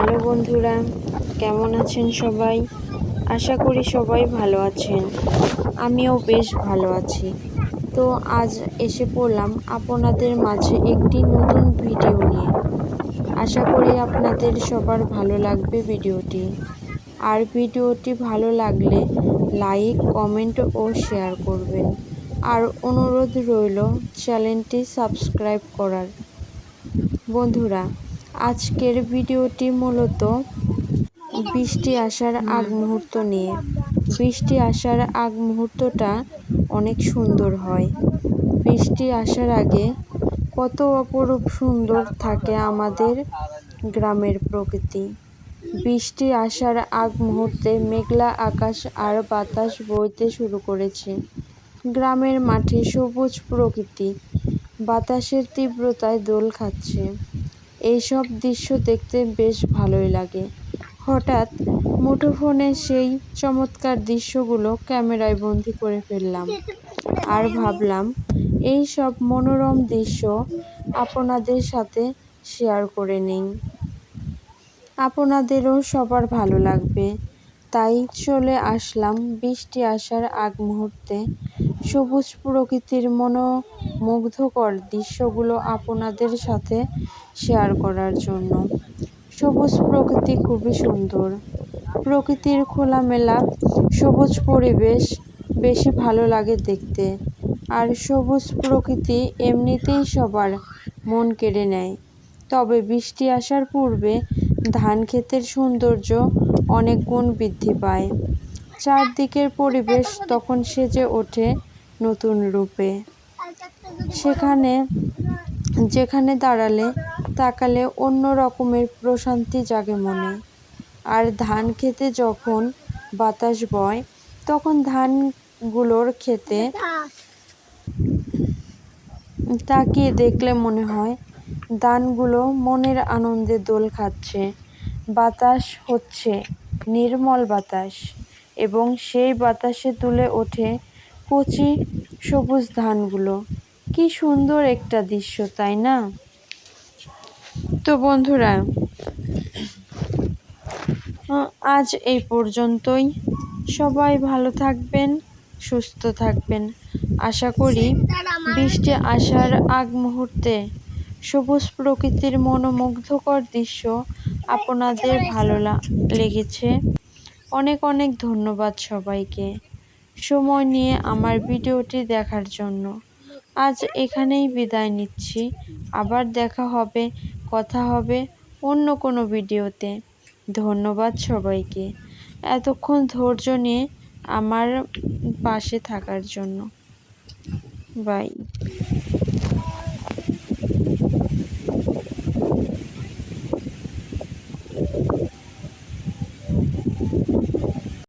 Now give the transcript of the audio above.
Hello বন্ধুরা, কেমন আছেন সবাই? আশা করি সবাই ভালো আছেন। আমিও বেশ ভালো আছি। তো আজ এসে পড়লাম আপনাদের মাঝে একটি নতুন ভিডিও নিয়ে। আশা করি আপনাদের সবার ভালো লাগবে ভিডিওটি। আর ভিডিওটি ভালো লাগলে লাইক, কমেন্ট ও শেয়ার করবেন। আর অনুরোধ রইল চ্যানেলটি সাবস্ক্রাইব করার। বন্ধুরা আজকের ভিডিওটি মূলত বৃষ্টি আসার আগ মুহূর্ত নিয়ে। বৃষ্টি আসার আগ মুহূর্তটা অনেক সুন্দর হয়। বৃষ্টি আসার আগে কত অপরূপ সুন্দর থাকে আমাদের গ্রামের প্রকৃতি। বৃষ্টি আসার আগ মুহূর্তে মেঘলা আকাশ আর বাতাস বইতে শুরু করেছে। গ্রামের মাঠে সবুজ প্রকৃতি বাতাসের তীব্রতায় দোল খাচ্ছে। এইসব দৃশ্য দেখতে বেশ ভালোই লাগে। হঠাৎ মুঠোফোনে সেই চমৎকার দৃশ্যগুলো ক্যামেরায় বন্দি করে ফেললাম আর ভাবলাম, এই সব মনোরম দৃশ্য আপনাদের সাথে শেয়ার করে নিই। আপনাদেরও সবার ভালো লাগবে। তাই চলে আসলাম বৃষ্টি আসার আগ মুহূর্তে সবুজ প্রকৃতির মনোমুগ্ধকর দৃশ্যগুলো আপনাদের সাথে শেয়ার করার জন্য। সবুজ প্রকৃতি খুবই সুন্দর। প্রকৃতির খোলামেলা, সবুজ পরিবেশ বেশি ভালো লাগে দেখতে। আর সবুজ প্রকৃতি এমনিতেই সবার মন কেড়ে নেয়। তবে বৃষ্টি আসার পূর্বে ধান ক্ষেতের সৌন্দর্য অনেক গুণ বৃদ্ধি পায়। চারদিকের পরিবেশ তখন সেজে ওঠে নতুন রূপে। সেখানে যেখানে দাঁড়ালে তাকালে অন্য রকমের প্রশান্তি জাগে মনে। আর ধান খেতে যখন বাতাস বয়, তখন ধানগুলোর খেতে তাকিয়ে দেখলে মনে হয়, ধানগুলো মনের আনন্দে দোল খাচ্ছে। বাতাস হচ্ছে নির্মল বাতাস এবং সেই বাতাসে তুলে ওঠে কচি সবুজ ধানগুলো। কি সুন্দর একটা দৃশ্য, তাই না? তো বন্ধুরা, আজ এই পর্যন্তই। সবাই ভালো থাকবেন, সুস্থ থাকবেন। আশা করি বৃষ্টি আসার আগ মুহূর্তে সবুজ প্রকৃতির মনোমুগ্ধকর দৃশ্য আপনাদের ভালো লেগেছে। অনেক অনেক ধন্যবাদ সবাইকে। সময় নিয়ে আমার ভিডিওটি দেখার জন্য। আজ এখানেই বিদায় নিচ্ছি। আবার দেখা হবে, কথা হবে অন্য কোনো ভিডিওতে। ধন্যবাদ সবাইকে। এতক্ষণ ধৈর্য নিয়ে আমার পাশে থাকার জন্য। বাই।